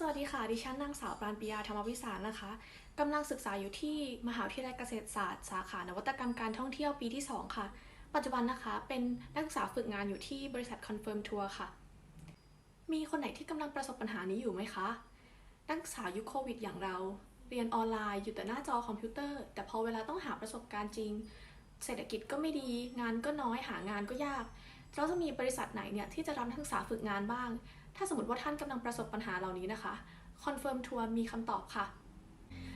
สวัสดีค่ะ ดิฉันนางสาวปราณปิยาธรรมวิสารนะคะกำลังศึกษาอยู่ที่มหาวิทยาลัยเกษตรศาสตร์ สาขานวัตกรรมการท่องเที่ยวปีที่ 2 ค่ะ ปัจจุบันนะคะเป็นนักศึกษาฝึกงานอยู่ที่บริษัท Confirm Tour ค่ะ มีคนไหนที่กำลังประสบปัญหานี้อยู่ไหมคะ นักศึกษายุคโควิดอย่างเรา เรียนออนไลน์อยู่แต่หน้าจอคอมพิวเตอร์ แต่พอเวลาต้องหาประสบการณ์จริง เศรษฐกิจก็ไม่ดี งานก็น้อยหางานก็ยากเราจะมีบริษัทไหนเนี่ยที่จะรับนักศึกษาฝึกงานบ้าง ถ้าสมมติว่าท่านกำลังประสบปัญหาเหล่านี้นะคะ Confirm Tour มีคำตอบค่ะ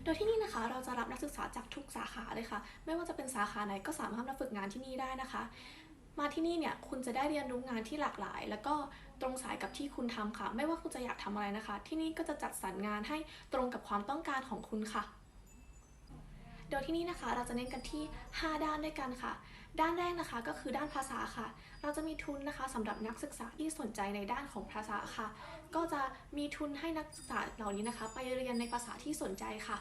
โดยที่นี่นะคะ เราจะรับนักศึกษาจากทุกสาขาเลยค่ะ ไม่ว่าจะเป็นสาขาไหนก็สามารถมาฝึกงานที่นี่ได้นะคะ มาที่นี่เนี่ยคุณจะได้เรียนรู้งานที่หลากหลาย แล้วก็ตรงสายกับที่คุณทำค่ะ ไม่ว่าคุณจะอยากทำอะไรนะคะ ที่นี่ก็จะจัดสรรงานให้ตรงกับความต้องการของคุณค่ะ โดยที่นี่นะคะเราจะเน้นกันที่ 5 ด้านด้วยกันค่ะ ด้านแรกนะคะก็คือด้านภาษาค่ะ เราจะมีทุนนะคะสำหรับนักศึกษาที่สนใจในด้านของภาษาค่ะ ก็จะมีทุนให้นักศึกษาเหล่านี้นะคะ ไปเรียนในภาษาที่สนใจค่ะ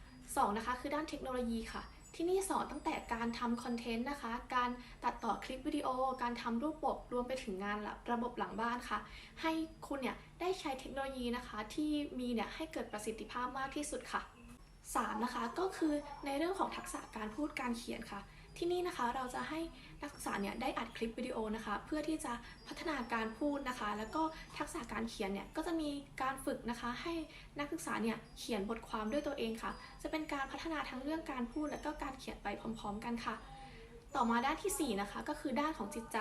2 นะคะคือด้านเทคโนโลยีค่ะที่นี่สอนตั้งแต่การทำคอนเทนต์นะคะ การตัดต่อคลิปวิดีโอ การทำรูปปก รวมไปถึงงานระบบหลังบ้านค่ะ ให้คุณเนี่ยได้ใช้เทคโนโลยีนะคะ ที่มีเนี่ยให้เกิดประสิทธิภาพมากที่สุดค่ะ 3นะคะก็คือในเรื่องของทักษะการพูดการเขียนค่ะ ที่นี่นะคะเราจะให้นักศึกษาเนี่ยได้อัดคลิปวิดีโอนะคะ เพื่อที่จะพัฒนาการพูดนะคะ แล้วก็ทักษะการเขียนเนี่ยก็จะมีการฝึกนะคะ ให้นักศึกษาเนี่ยเขียนบทความด้วยตัวเองค่ะ จะเป็นการพัฒนาทั้งเรื่องการพูดและก็การเขียนไปพร้อม ๆ กันค่ะ ต่อมาด้านทีสี่ 4 นะคะ ก็คือด้านของจิตใจ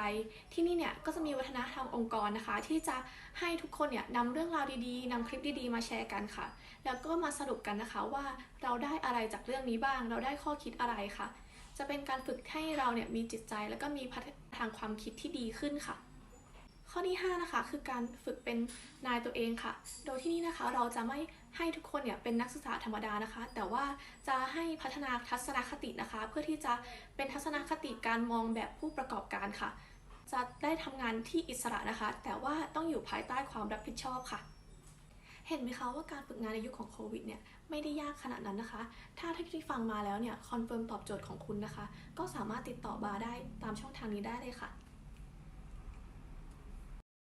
ที่นี่เนี่ยก็จะมีวัฒนธรรมองค์กรนะคะ ที่จะให้ทุกคนเนี่ยนำเรื่องราวดีๆนำคลิปดีๆ มาแชร์กันค่ะ แล้วก็มาสรุปกันนะคะว่าเราได้อะไรจากเรื่องนี้บ้าง เราได้ข้อคิดอะไรค่ะ จะเป็นการฝึกให้เราเนี่ยมีจิตใจแล้วก็มีพัฒนาทางความคิดที่ดีขึ้นค่ะ ข้อที่ 5 นะคะคือการฝึกเป็นนายตัวเองค่ะ โดยที่นี่นะคะเราจะไม่ให้ทุกคนเนี่ยเป็นนักศึกษาธรรมดานะคะ แต่ว่าจะให้พัฒนาทัศนคตินะคะ เพื่อที่จะเป็นทัศนคติการมองแบบผู้ประกอบการค่ะ จะได้ทำงานที่อิสระนะคะ แต่ว่าต้องอยู่ภายใต้ความรับผิดชอบค่ะ เห็นไหมคะว่าการฝึกงานในยุคของโควิดเนี่ยไม่ได้ยากขนาดนั้นนะคะ ถ้าที่ฟังมาแล้วเนี่ยคอนเฟิร์มตอบโจทย์ของคุณนะคะ ก็สามารถติดต่อบาร์ได้ตามช่องทางนี้ได้เลยค่ะ